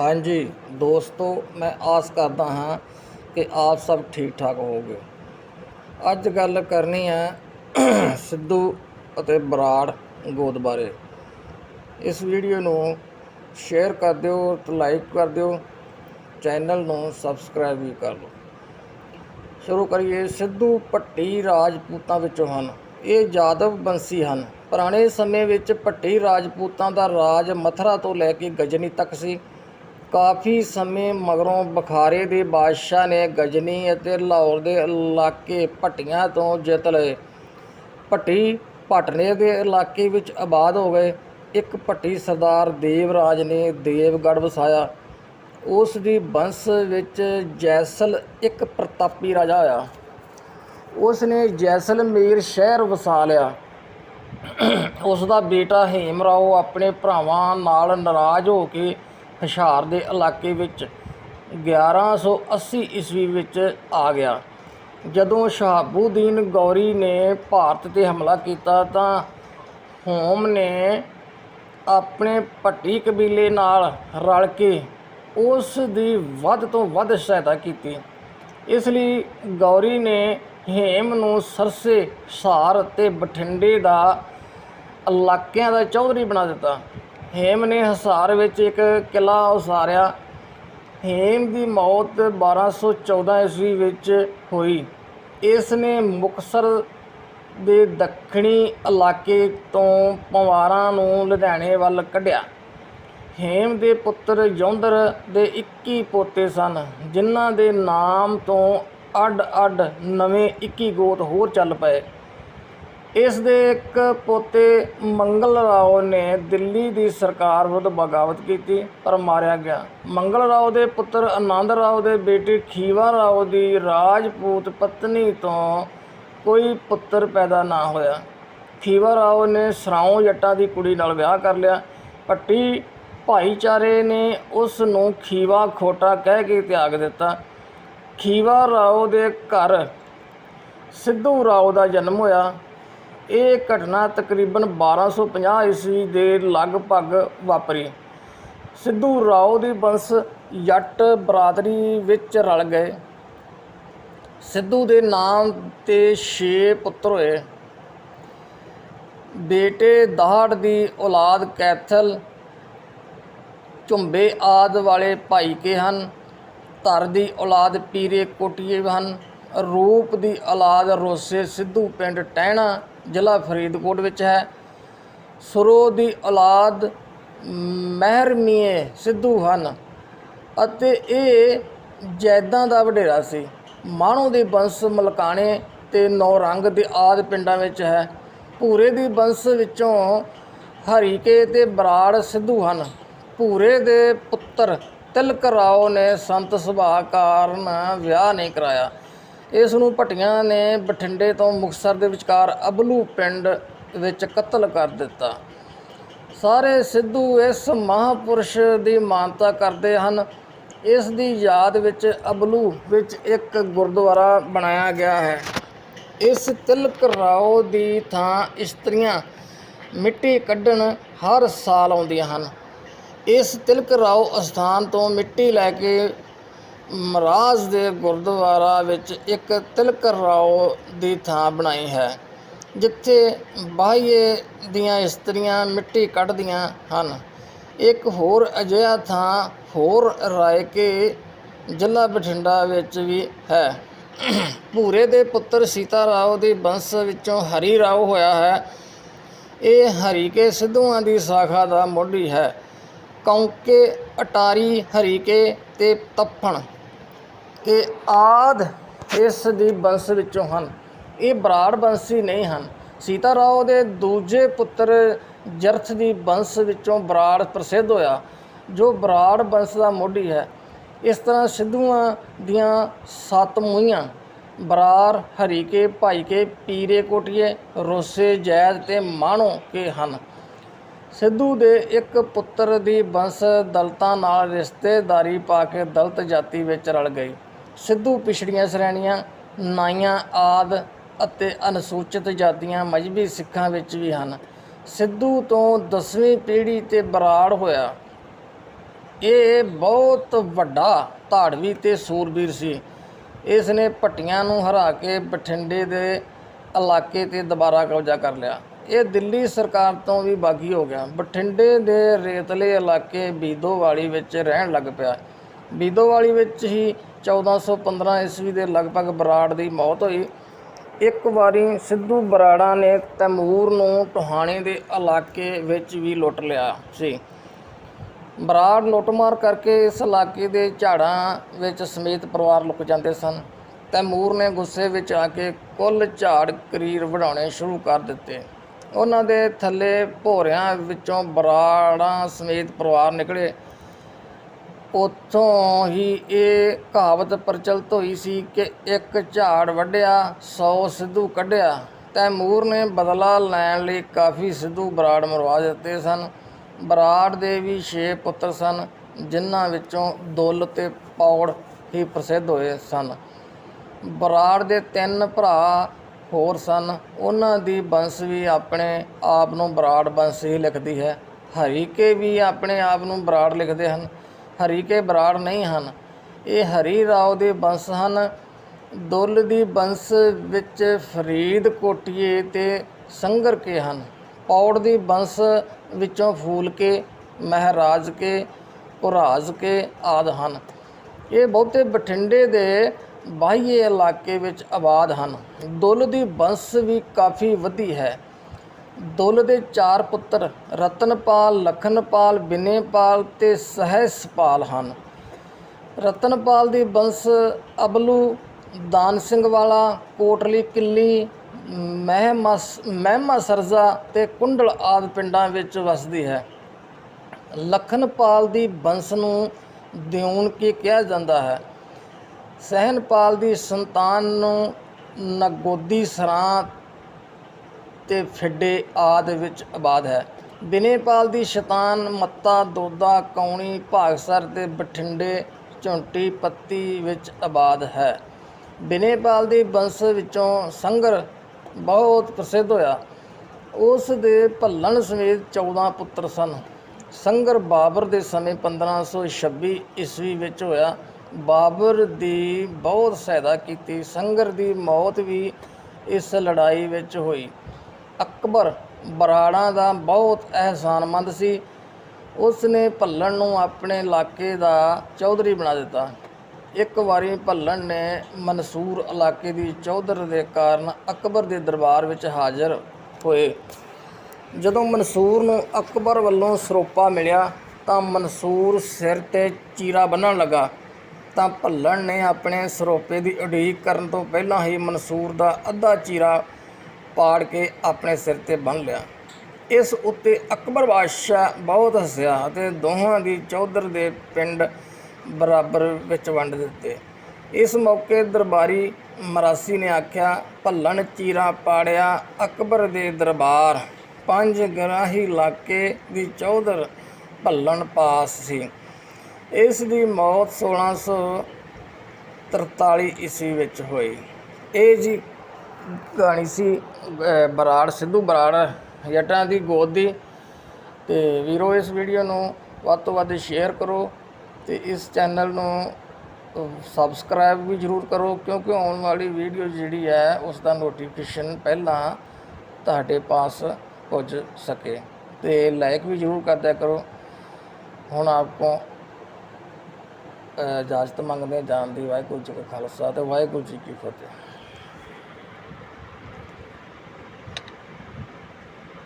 ਹਾਂਜੀ, ਦੋਸਤੋ, ਮੈਂ ਆਸ ਕਰਦਾ ਹਾਂ ਕਿ ਆਪ ਸਭ ਠੀਕ ਠਾਕ ਹੋਵੋਗੇ। ਅੱਜ ਗੱਲ ਕਰਨੀ ਹੈ ਸਿੱਧੂ ਅਤੇ ਬਰਾੜ ਗੋਦ ਬਾਰੇ। ਇਸ ਵੀਡੀਓ ਨੂੰ ਸ਼ੇਅਰ ਕਰ ਦਿਓ ਤੇ ਲਾਈਕ ਕਰ ਦਿਓ, ਚੈਨਲ ਨੂੰ ਸਬਸਕ੍ਰਾਈਬ ਵੀ ਕਰ ਲਓ। ਸ਼ੁਰੂ ਕਰੀਏ, ਸਿੱਧੂ ਪੱਟੀ ਰਾਜਪੂਤਾਂ ਵਿੱਚੋਂ ਹਨ। ਇਹ ਜਾਦਵ ਬੰਸੀ ਹਨ। ਪੁਰਾਣੇ ਸਮੇਂ ਵਿੱਚ ਪੱਟੀ ਰਾਜਪੂਤਾਂ ਦਾ ਰਾਜ ਮਥਰਾ ਤੋਂ ਲੈ ਕੇ ਗਜਨੀ ਤੱਕ ਸੀ। ਕਾਫੀ ਸਮੇਂ ਮਗਰੋਂ ਬਖਾਰੇ ਦੇ ਬਾਦਸ਼ਾਹ ਨੇ ਗਜਨੀ ਅਤੇ ਲਾਹੌਰ ਦੇ ਇਲਾਕੇ ਭੱਟੀਆਂ ਤੋਂ ਜਿੱਤ ਲਏ। ਭੱਟੀ ਪਟਨੇ ਦੇ ਇਲਾਕੇ ਵਿੱਚ ਆਬਾਦ ਹੋ ਗਏ। ਇੱਕ ਭੱਟੀ ਸਰਦਾਰ ਦੇਵਰਾਜ ਨੇ ਦੇਵਗੜ੍ਹ ਵਸਾਇਆ। ਉਸ ਦੀ ਬੰਸ ਵਿੱਚ ਜੈਸਲ ਇੱਕ ਪ੍ਰਤਾਪੀ ਰਾਜਾ ਹੋਇਆ। ਉਸ ਨੇ ਜੈਸਲਮੇਰ ਸ਼ਹਿਰ ਵਸਾ ਲਿਆ। ਉਸ ਦਾ ਬੇਟਾ ਹੇਮ ਰਾਓ ਆਪਣੇ ਭਰਾਵਾਂ ਨਾਲ ਨਾਰਾਜ਼ ਹੋ ਕੇ ਹਿਸ਼ਾਰ ਦੇ ਇਲਾਕੇ ਵਿੱਚ 1180 ਈਸਵੀ ਵਿੱਚ ਆ ਗਿਆ। ਜਦੋਂ ਸ਼ਹਾਬੂਦੀਨ ਗੌਰੀ ਨੇ ਭਾਰਤ ਤੇ ਹਮਲਾ ਕੀਤਾ ਤਾਂ ਹੋਮ ਨੇ ਆਪਣੇ ਭੱਟੀ ਕਬੀਲੇ ਨਾਲ ਰਲ ਕੇ ਉਸ ਦੀ ਵੱਧ ਤੋਂ ਵੱਧ ਸਹਾਇਤਾ ਕੀਤੀ। ਇਸ ਲਈ ਗੌਰੀ ਨੇ ਹੇਮ ਨੂੰ ਸਰਸੇ, ਸਾਰ ਅਤੇ ਬਠਿੰਡੇ ਦਾ ਇਲਾਕਿਆਂ ਦਾ ਚੌਧਰੀ ਬਣਾ ਦਿੱਤਾ। ਹੇਮ ਨੇ ਹਸਾਰ ਵਿੱਚ ਇੱਕ ਕਿਲਾ ਉਸਾਰਿਆ। ਹੇਮ ਦੀ ਮੌਤ 1214 ਈਸਵੀ ਵਿੱਚ ਹੋਈ। ਇਸ ਨੇ ਮੁਕਤਸਰ ਦੇ ਦੱਖਣੀ ਇਲਾਕੇ ਤੋਂ ਪਵਾਰਾਂ ਨੂੰ ਲੁਧਿਆਣੇ ਵੱਲ ਕੱਢਿਆ। ਹੇਮ ਦੇ ਪੁੱਤਰ ਜੌਂਦਰ ਦੇ 21 ਪੋਤੇ ਸਨ, ਜਿਨ੍ਹਾਂ ਦੇ ਨਾਮ ਤੋਂ ਅੱਡ-ਅੱਡ ਨਵੇਂ 21 ਗੋਤ ਹੋਰ ਚੱਲ ਪਏ। ਇਸ ਦੇ ਇੱਕ ਪੋਤੇ ਮੰਗਲ ਰਾਓ ਨੇ ਦਿੱਲੀ ਦੀ ਸਰਕਾਰ ਵਿਰੁੱਧ ਬਗਾਵਤ ਕੀਤੀ, ਪਰ ਮਾਰਿਆ ਗਿਆ। ਮੰਗਲ ਰਾਓ ਦੇ ਪੁੱਤਰ ਆਨੰਦ ਰਾਓ ਦੇ ਬੇਟੇ ਖੀਵਾ ਰਾਓ ਦੀ ਰਾਜਪੂਤ ਪਤਨੀ ਤੋਂ ਕੋਈ ਪੁੱਤਰ ਪੈਦਾ ਨਾ ਹੋਇਆ। ਖੀਵਾ ਰਾਓ ਨੇ ਸਰਾਉ ਜੱਟਾਂ ਦੀ ਕੁੜੀ ਨਾਲ ਵਿਆਹ ਕਰ ਲਿਆ। ਪੱਟੀ ਭਾਈਚਾਰੇ ਨੇ ਉਸ ਨੂੰ ਖੀਵਾ ਖੋਟਾ ਕਹਿ ਕੇ ਤਿਆਗ ਦਿੱਤਾ। ਖੀਵਾ ਰਾਓ ਦੇ ਘਰ ਸਿੱਧੂ ਰਾਓ ਦਾ ਜਨਮ ਹੋਇਆ। ਇਹ ਘਟਨਾ ਤਕਰੀਬਨ 1250 ਈਸਵੀ ਦੇ ਲਗਭਗ ਵਾਪਰੀ। ਸਿੱਧੂ ਰਾਓ ਦੀ ਬੰਸ ਜੱਟ ਬਰਾਦਰੀ ਵਿੱਚ ਰਲ ਗਏ। ਸਿੱਧੂ ਦੇ ਨਾਮ ਤੇ 6 ਪੁੱਤਰ ਹੋਏ। ਬੇਟੇ ਦਹਾੜ ਦੀ ਔਲਾਦ ਕੈਥਲ, ਝੁੰਬੇ ਆਦ ਵਾਲੇ ਭਾਈ ਕੇ ਹਨ। ਧਰ ਦੀ ਔਲਾਦ ਪੀਰੇ ਕੋਟੀਏ ਹਨ। ਰੂਪ ਦੀ ਔਲਾਦ ਰੋਸੇ ਸਿੱਧੂ ਪਿੰਡ ਟਹਿਣਾ ਜ਼ਿਲ੍ਹਾ ਫਰੀਦਕੋਟ ਵਿੱਚ ਹੈ। ਸਰੋ ਦੀ ਔਲਾਦ ਮਹਿਰਮੀਏ ਸਿੱਧੂ ਹਨ ਅਤੇ ਇਹ ਜੈਦਾਂ ਦਾ ਵਡੇਰਾ ਸੀ। ਮਾਣੋ ਦੀ ਬੰਸ ਮਲਕਾਣੇ ਤੇ ਨੌਰੰਗ ਦੇ ਆਦ ਪਿੰਡਾਂ ਵਿੱਚ ਹੈ। ਭੂਰੇ ਦੀ ਬੰਸ ਵਿੱਚੋਂ ਹਰੀਕੇ ਤੇ ਬਰਾੜ ਸਿੱਧੂ ਹਨ। ਭੂਰੇ ਦੇ ਪੁੱਤਰ ਤਿਲਕ ਰਾਓ ਨੇ ਸੰਤ ਸੁਭਾਅ ਕਾਰਨ ਵਿਆਹ ਨਹੀਂ ਕਰਾਇਆ। ਇਸ ਨੂੰ ਭਟੀਆਂ ਨੇ ਬਠਿੰਡੇ ਤੋਂ ਮੁਕਤਸਰ ਦੇ ਵਿਚਕਾਰ ਅਬਲੂ ਪਿੰਡ ਵਿੱਚ ਕਤਲ ਕਰ ਦਿੱਤਾ। ਸਾਰੇ ਸਿੱਧੂ ਇਸ ਮਹਾਪੁਰਸ਼ ਦੀ ਮਾਨਤਾ ਕਰਦੇ ਹਨ। ਇਸ ਦੀ ਯਾਦ ਵਿੱਚ ਅਬਲੂ ਵਿੱਚ ਇੱਕ ਗੁਰਦੁਆਰਾ ਬਣਾਇਆ ਗਿਆ ਹੈ। ਇਸ ਤਿਲਕ ਰਾਓ ਦੀ ਥਾਂ ਇਸਤਰੀਆਂ ਮਿੱਟੀ ਕੱਢਣ ਹਰ ਸਾਲ ਆਉਂਦੀਆਂ ਹਨ। ਇਸ ਤਿਲਕ ਰਾਓ ਅਸਥਾਨ ਤੋਂ ਮਿੱਟੀ ਲੈ ਕੇ ਮਹਾਰਾਜ ਦੇ ਗੁਰਦੁਆਰਾ ਵਿੱਚ ਇੱਕ ਤਿਲਕ ਰਾਓ ਦੀ ਥਾਂ ਬਣਾਈ ਹੈ, ਜਿੱਥੇ ਬਾਹਈਏ ਦੀਆਂ ਇਸਤਰੀਆਂ ਮਿੱਟੀ ਕੱਢਦੀਆਂ ਹਨ। ਇੱਕ ਹੋਰ ਅਜਿਹਾ ਥਾਂ ਹੋਰ ਰਾਇਕੇ ਜ਼ਿਲ੍ਹਾ ਬਠਿੰਡਾ ਵਿੱਚ ਵੀ ਹੈ। ਭੂਰੇ ਦੇ ਪੁੱਤਰ ਸੀਤਾ ਰਾਓ ਦੀ ਬੰਸ ਵਿੱਚੋਂ ਹਰੀ ਰਾਓ ਹੋਇਆ ਹੈ। ਇਹ ਹਰੀਕੇ ਸਿੱਧੂਆਂ ਦੀ ਸਾਖਾ ਦਾ ਮੋਢੀ ਹੈ। ਕੌਂਕੇ, ਅਟਾਰੀ, ਹਰੀਕੇ ਤੇ ਤੱਫਣ ਇਹ ਆਦ ਇਸ ਦੀ ਬੰਸ ਵਿੱਚੋਂ ਹਨ। ਇਹ ਬਰਾੜ ਬੰਸੀ ਨਹੀਂ ਹਨ। ਸੀਤਾ ਰਾਓ ਦੇ ਦੂਜੇ ਪੁੱਤਰ ਜਰਥ ਦੀ ਬੰਸ ਵਿੱਚੋਂ ਬਰਾੜ ਪ੍ਰਸਿੱਧ ਹੋਇਆ, ਜੋ ਬਰਾੜ ਬੰਸ ਦਾ ਮੋਢੀ ਹੈ ਇਸ ਤਰ੍ਹਾਂ ਸਿੱਧੂਆਂ ਦੀਆਂ ਸੱਤ ਮੂਹੀਆਂ ਬਰਾਰ ਹਰੀਕੇ, ਭਾਈਕੇ, ਪੀਰੇ ਕੋਟੀਏ, ਰੋਸੇ, ਜੈਦ ਤੇ ਮਾਣੋ ਕੇ ਹਨ। ਸਿੱਧੂ ਦੇ ਇੱਕ ਪੁੱਤਰ ਦੀ ਬੰਸ ਦਲਤਾਂ ਨਾਲ ਰਿਸ਼ਤੇਦਾਰੀ ਪਾ ਕੇ ਦਲਤ ਜਾਤੀ ਵਿੱਚ ਰਲ ਗਈ। ਸਿੱਧੂ ਪਿਛੜੀਆਂ ਸ਼੍ਰੇਣੀਆਂ, ਨਾਈਆਂ, ਆਦ ਅਤੇ ਅਨੁਸੂਚਿਤ ਜਾਤੀਆਂ ਮਜਬੀ ਸਿੱਖਾਂ ਵਿੱਚ ਵੀ ਹਨ। ਸਿੱਧੂ ਤੋਂ 10ਵੀਂ ਪੀੜ੍ਹੀ ਤੇ ਬਰਾੜ ਹੋਇਆ। ਇਹ ਬਹੁਤ ਵੱਡਾ ਧਾੜਵੀ ਤੇ ਸੂਰਬੀਰ ਸੀ। ਇਸ ਨੇ ਭੱਟੀਆਂ ਨੂੰ ਹਰਾ ਕੇ ਬਠਿੰਡੇ ਦੇ ਇਲਾਕੇ ਤੇ ਦੁਬਾਰਾ ਕਬਜ਼ਾ ਕਰ ਲਿਆ। ਇਹ ਦਿੱਲੀ ਸਰਕਾਰ ਤੋਂ ਵੀ ਬਾਗੀ ਹੋ ਗਿਆ। ਬਠਿੰਡੇ ਦੇ ਰੇਤਲੇ ਇਲਾਕੇ ਬੀਦੋਵਾਲੀ ਵਿੱਚ ਰਹਿਣ ਲੱਗ ਪਿਆ। ਬੀਦੋਵਾਲੀ ਵਿੱਚ ਹੀ 1415 ਈਸਵੀ ਦੇ ਲਗਭਗ ਬਰਾੜ ਦੀ ਮੌਤ ਹੋਈ। ਇੱਕ ਵਾਰੀ ਸਿੱਧੂ ਬਰਾੜਾ ਨੇ ਤੈਮੂਰ ਨੂੰ ਟੋਹਾਣੇ ਦੇ ਇਲਾਕੇ ਵਿੱਚ ਵੀ ਲੁੱਟ ਲਿਆ ਸੀ। ਬਰਾੜ ਲੁੱਟਮਾਰ ਕਰਕੇ ਇਸ ਇਲਾਕੇ ਦੇ ਝਾੜਾਂ ਵਿੱਚ ਸਮੇਤ ਪਰਿਵਾਰ ਲੁਕ ਜਾਂਦੇ ਸਨ। ਤੈਮੂਰ ਨੇ ਗੁੱਸੇ ਵਿੱਚ ਆ ਕੇ ਕੁੱਲ ਝਾੜ ਕਰੀਰ ਵਧਾਉਣੇ ਸ਼ੁਰੂ ਕਰ ਦਿੱਤੇ। ਉਹਨਾਂ ਦੇ ਥੱਲੇ ਭੋਰਿਆਂ ਵਿੱਚੋਂ ਬਰਾੜਾਂ ਸਮੇਤ ਪਰਿਵਾਰ ਨਿਕਲੇ। ਉੱਥੋਂ ਹੀ ਇਹ ਕਹਾਵਤ ਪ੍ਰਚਲਿਤ ਹੋਈ ਸੀ ਕਿ ਇੱਕ ਝਾੜ ਵੱਢਿਆ 100 ਸਿੱਧੂ ਕੱਢਿਆ। ਤੈਮੂਰ ਨੇ ਬਦਲਾ ਲੈਣ ਲਈ ਕਾਫੀ ਸਿੱਧੂ ਬਰਾੜ ਮਰਵਾ ਦਿੱਤੇ ਸਨ। ਬਰਾੜ ਦੇ ਵੀ 6 ਪੁੱਤਰ ਸਨ, ਜਿਨ੍ਹਾਂ ਵਿੱਚੋਂ ਦੁੱਲ ਤੇ ਪੌੜ ਹੀ ਪ੍ਰਸਿੱਧ ਹੋਏ ਸਨ। ਬਰਾੜ ਦੇ ਤਿੰਨ ਭਰਾ ਹੋਰ ਸਨ। ਉਹਨਾਂ ਦੀ ਬੰਸ ਵੀ ਆਪਣੇ ਆਪ ਨੂੰ ਬਰਾੜ ਬੰਸ ਹੀ ਲਿਖਦੀ ਹੈ। ਹਰੀਕੇ ਵੀ ਆਪਣੇ ਆਪ ਨੂੰ ਬਰਾੜ ਲਿਖਦੇ ਹਨ। ਹਰੀਕੇ ਬਰਾੜ ਨਹੀਂ ਹਨ। ਇਹ ਹਰੀ ਰਾਓ ਦੇ ਬੰਸ ਹਨ। ਦੁੱਲ ਦੀ ਬੰਸ ਵਿੱਚ ਫਰੀਦ ਕੋਟੀਏ ਤੇ ਸੰਗਰ ਕੇ ਹਨ। ਪੌੜ ਦੀ ਬੰਸ ਵਿੱਚੋਂ ਫੂਲ ਕੇ, ਮਹਾਰਾਜ ਕੇ ਉਰਾਜ ਕੇ ਆਦ ਹਨ। ਇਹ ਬਹੁਤੇ ਬਠਿੰਡੇ ਦੇ ਬਾਹੀਏ ਇਲਾਕੇ ਵਿੱਚ ਆਬਾਦ ਹਨ। ਦੁੱਲ ਦੀ ਬੰਸ ਵੀ ਕਾਫੀ ਵਧੀ ਹੈ। ਦੁੱਲ ਦੇ ਚਾਰ ਪੁੱਤਰ ਰਤਨਪਾਲ, ਲਖਨਪਾਲ, ਬਿਨੇਪਾਲ ਤੇ ਸਹਿਸਪਾਲ ਹਨ। ਰਤਨਪਾਲ ਦੀ ਬੰਸ ਅਬਲੂ, ਦਾਨ ਸਿੰਘ ਵਾਲਾ, ਕੋਟਲੀ ਕਿੱਲੀ, ਮਹਿਮਸ ਮਹਿਮਾ ਸਰਜ਼ਾ ਤੇ ਕੁੰਡਲ ਆਦ ਪਿੰਡਾਂ ਵਿੱਚ ਵਸਦੀ ਹੈ। ਲਖਨਪਾਲ ਦੀ ਬੰਸ ਨੂੰ ਦਿਉਣ ਕੀ ਕਿਹਾ ਜਾਂਦਾ ਹੈ? ਸਹਿਨਪਾਲ ਦੀ ਸੰਤਾਨ ਨੂੰ ਨਗੋਦੀ ਸਰਾਂ ਤੇ ਫਿੱਡੇ ਆਦ ਵਿੱਚ ਆਬਾਦ ਹੈ। ਬਿਨੇਪਾਲ ਦੀ ਸ਼ੈਤਾਨ ਮੱਤਾ ਦੋਦਾ ਕੌਣੀ, ਭਾਗਸਰ ਤੇ ਬਠਿੰਡੇ, ਝੁੰਟੀ, ਪੱਤੀ ਵਿੱਚ ਆਬਾਦ ਹੈ। ਬਿਨੇਪਾਲ ਦੀ ਬੰਸ ਵਿੱਚੋਂ ਸੰਗਰ ਬਹੁਤ ਪ੍ਰਸਿੱਧ ਹੋਇਆ। ਉਸ ਦੇ ਭੱਲਣ ਸਮੇਤ 14 ਪੁੱਤਰ ਸਨ। ਸੰਗਰ ਬਾਬਰ ਦੇ ਸਮੇਂ 1526 ਈਸਵੀ ਵਿੱਚ ਹੋਇਆ। ਬਾਬਰ ਦੀ ਬਹੁਤ ਸਹਾਇਤਾ ਕੀਤੀ, ਸੰਗਰ ਦੀ ਮੌਤ ਵੀ ਇਸ ਲੜਾਈ ਵਿੱਚ ਹੋਈ। ਅਕਬਰ ਬਰਾੜਾਂ ਦਾ ਬਹੁਤ ਅਹਿਸਾਨਮੰਦ ਸੀ। ਉਸ ਨੇ ਭੱਲਣ ਨੂੰ ਆਪਣੇ ਇਲਾਕੇ ਦਾ ਚੌਧਰੀ ਬਣਾ ਦਿੱਤਾ। ਇੱਕ ਵਾਰੀ ਭੱਲਣ ਨੇ ਮਨਸੂਰ ਇਲਾਕੇ ਦੀ ਚੌਧਰ ਦੇ ਕਾਰਨ ਅਕਬਰ ਦੇ ਦਰਬਾਰ ਵਿੱਚ ਹਾਜ਼ਰ ਹੋਏ। ਜਦੋਂ ਮਨਸੂਰ ਨੂੰ ਅਕਬਰ ਵੱਲੋਂ ਸਰੋਪਾ ਮਿਲਿਆ ਤਾਂ ਮਨਸੂਰ ਸਿਰ ਤੇ ਚੀਰਾ ਬੰਨਣ ਲੱਗਾ। ਤਾਂ ਭੱਲਣ ਨੇ ਆਪਣੇ ਸਰੋਪੇ ਦੀ ਉਡੀਕ ਕਰਨ ਤੋਂ ਪਹਿਲਾਂ ਹੀ ਮਨਸੂਰ ਦਾ ਅੱਧਾ ਚੀਰਾ ਪਾੜ ਕੇ ਆਪਣੇ ਸਿਰ ਤੇ ਬੰਨ ਲਿਆ। ਇਸ ਉੱਤੇ ਅਕਬਰ ਬਾਦਸ਼ਾਹ ਬਹੁਤ ਹੱਸਿਆ ਅਤੇ ਦੋਹਾਂ ਦੀ ਚੌਧਰ ਦੇ ਪਿੰਡ ਬਰਾਬਰ ਵਿੱਚ ਵੰਡ ਦਿੱਤੇ। ਇਸ ਮੌਕੇ ਦਰਬਾਰੀ ਮਰਾਸੀ ਨੇ ਆਖਿਆ, ਭੱਲਣ ਚੀਰਾ ਪਾੜਿਆ ਅਕਬਰ ਦੇ ਦਰਬਾਰ। ਪੰਜ ਗਰਾਹੀ ਇਲਾਕੇ ਦੀ ਚੌਧਰ ਭੱਲਣ ਪਾਸ ਸੀ। ਇਸ ਦੀ ਮੌਤ 1643 ਈਸਵੀ ਵਿੱਚ ਹੋਈ। ਇਹ ਜੀ ਕਹਾਣੀ ਸੀ ਬਰਾੜ, ਸਿੱਧੂ ਬਰਾੜ ਜੱਟਾਂ ਦੀ ਗੋਦ ਦੀ। ਤੇ ਵੀਰੋ, ਇਸ ਵੀਡੀਓ ਨੂੰ ਵੱਧ ਤੋਂ ਵੱਧ ਸ਼ੇਅਰ ਕਰੋ ਤੇ ਇਸ ਚੈਨਲ ਨੂੰ ਸਬਸਕ੍ਰਾਈਬ ਵੀ ਜ਼ਰੂਰ ਕਰੋ ਕਿਉਂਕਿ ਆਉਣ ਵਾਲੀ ਵੀਡੀਓ ਜਿਹੜੀ ਹੈ, ਉਸ ਦਾ ਨੋਟੀਫਿਕੇਸ਼ਨ ਪਹਿਲਾਂ ਤੁਹਾਡੇ ਪਾਸ ਪੁੱਜ ਸਕੇ। ਤੇ ਲਾਈਕ ਵੀ ਜ਼ਰੂਰ ਕਰਦਿਆ ਕਰੋ। ਹੁਣ ਆਪਕੋ ਇਜਾਜ਼ਤ ਮੰਗਦੇ ਹਾਂ ਜਾਣ ਦੀ ਵਾਹਿਗੁਰੂ ਜੀ ਕਾ ਖਾਲਸਾ ਤੇ ਵਾਹਿਗੁਰੂ ਜੀ ਕੀ ਫਤਿਹ।